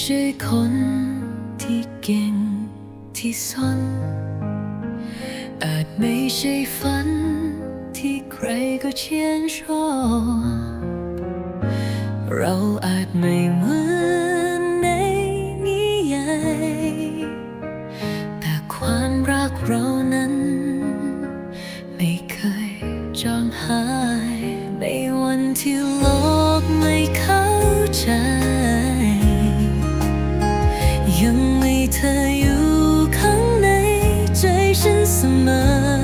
ใช่คนที่เก่งที่สุดอาจไม่ใช่ฝันที่ใครก็เชียนชอบเราอาจไม่เหมือนในนิยายแต่ความรักเรานั้น ไม่เคยจางหาย ในวันที่โลกไม่เข้าใจ ฉัน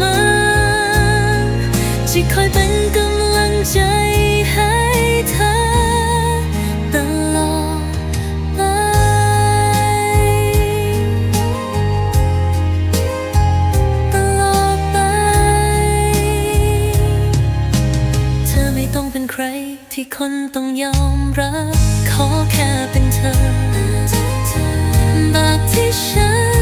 มอ ที่คอยเป็นกำลังใจให้เธอตลอดไป ตลอดไป เธอไม่ต้องเป็นใครที่คนต้องยอมรับ ขอแค่เป็นเธอแบบที่ฉัน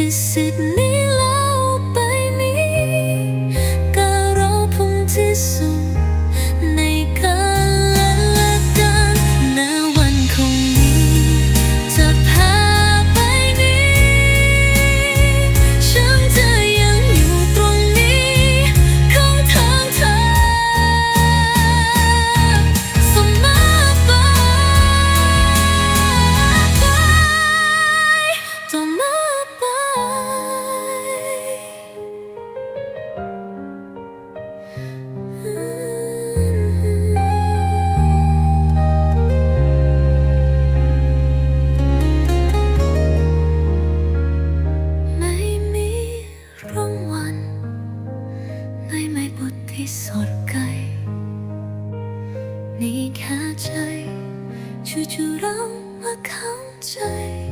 to Sydney. 悄悄让我沉醉。